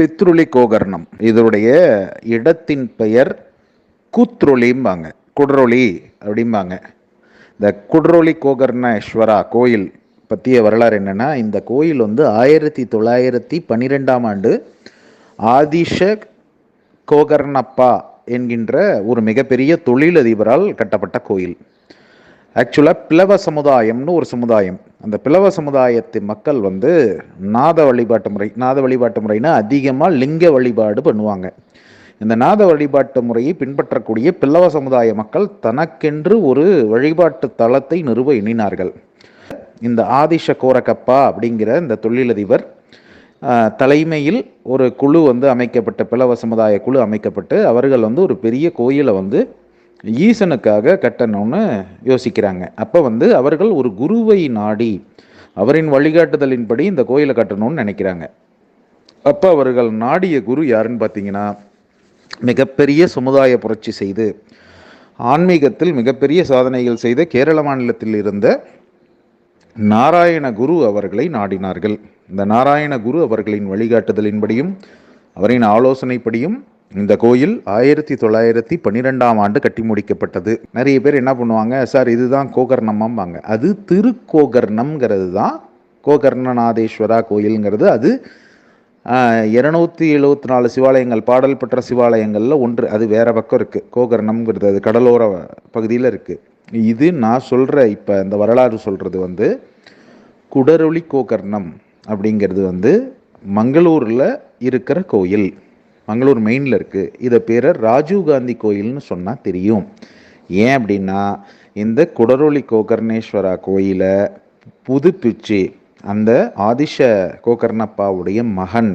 பித்ருளி கோகர்ணம். இதனுடைய இடத்தின் பெயர் கூத்ருளிம்பாங்க குட்ரொளி அப்படிம்பாங்க. இந்த குடரொளி கோகர்ணேஸ்வரா கோயில் பற்றிய வரலாறு என்னென்னா இந்த கோயில் வந்து ஆயிரத்தி தொள்ளாயிரத்தி பன்னிரெண்டாம் ஆண்டு ஆதிஷ கோகர்ணப்பா என்கின்ற ஒரு மிகப்பெரிய தொழிலதிபரால் கட்டப்பட்ட கோயில். ஆக்சுவலாக பிளவ சமுதாயம்னு ஒரு சமுதாயம். அந்த பிளவ சமுதாயத்து மக்கள் வந்து நாத வழிபாட்டு முறை நாத வழிபாட்டு முறைனா அதிகமாக லிங்க வழிபாடு பண்ணுவாங்க. இந்த நாத வழிபாட்டு முறையை பின்பற்றக்கூடிய பிளவ சமுதாய மக்கள் தனக்கென்று ஒரு வழிபாட்டு தளத்தை நிறுவ எண்ணினார்கள். இந்த ஆதிஷ கோரக்கப்பா அப்படிங்கிற இந்த தொழிலதிபர் தலைமையில் ஒரு குழு வந்து அமைக்கப்பட்ட பிளவ சமுதாய குழு அமைக்கப்பட்டு அவர்கள் வந்து ஒரு பெரிய கோயிலை வந்து ஈசனுக்காக கட்டணும்னு யோசிக்கிறாங்க. அப்போ வந்து அவர்கள் ஒரு குருவை நாடி அவரின் வழிகாட்டுதலின்படி இந்த கோயிலை கட்டணும்னு நினைக்கிறாங்க. அப்போ அவர்கள் நாடிய குரு யாருன்னு பார்த்தீங்கன்னா மிகப்பெரிய சமுதாய புரட்சி செய்து ஆன்மீகத்தில் மிகப்பெரிய சாதனைகள் செய்த கேரள மாநிலத்தில் இருந்த நாராயண குரு அவர்களை நாடினார்கள். இந்த நாராயண குரு அவர்களின் வழிகாட்டுதலின்படியும் அவரின் ஆலோசனைப்படியும் இந்த கோயில் ஆயிரத்தி தொள்ளாயிரத்தி பன்னிரெண்டாம் ஆண்டு கட்டி முடிக்கப்பட்டது. நிறைய பேர் என்ன பண்ணுவாங்க சார் இதுதான் கோகர்ணமாங்க அது திருக்கோகர்ணம்ங்கிறது தான் கோகர்ணநாதேஸ்வரா கோயில்ங்கிறது. அது இரநூத்தி எழுபத்தி நாலு சிவாலயங்கள் பாடல் பெற்ற சிவாலயங்களில் ஒன்று. அது வேற பக்கம் இருக்குது கோகர்ணம்ங்கிறது அது கடலோர பகுதியில் இருக்குது இது நான் சொல்கிற இப்போ இந்த வரலாறு சொல்கிறது வந்து குடரொளி கோகர்ணம் அப்படிங்கிறது வந்து மங்களூரில் இருக்கிற கோயில். மங்களூர் மெயினில் இருக்குது இதை பேரை ராஜீவ் காந்தி கோயில்னு சொன்னால் தெரியும். ஏன் அப்படின்னா இந்த குடரொளி கோகர்ணேஸ்வரா கோயிலை புதுப்பிச்சு அந்த ஆதிஷ கோகர்ணப்பாவுடைய மகன்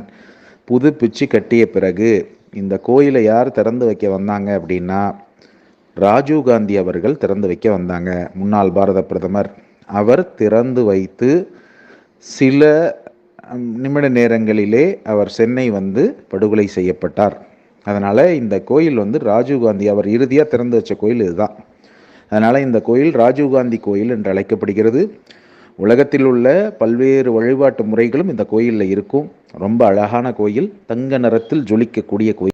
புதுப்பிச்சு கட்டிய பிறகு இந்த கோயிலை யார் திறந்து வைக்க வந்தாங்க அப்படின்னா ராஜீவ் காந்தி அவர்கள் திறந்து வைக்க வந்தாங்க. முன்னாள் பாரத பிரதமர். அவர் திறந்து வைத்து சில நிமிட நேரங்களிலே அவர் சென்னை வந்து படுகொலை செய்யப்பட்டார். அதனால் இந்த கோயில் வந்து ராஜீவ் காந்தி அவர் இறுதியாக திறந்து வச்ச கோயில் இதுதான். அதனால் இந்த கோயில் ராஜீவ் காந்தி கோயில் என்று அழைக்கப்படுகிறது. உலகத்தில் உள்ள பல்வேறு வழிபாட்டு முறைகளும் இந்த கோயிலில் இருக்கும். ரொம்ப அழகான கோயில். தங்க நிறத்தில் ஜொலிக்கக்கூடிய கோயில்.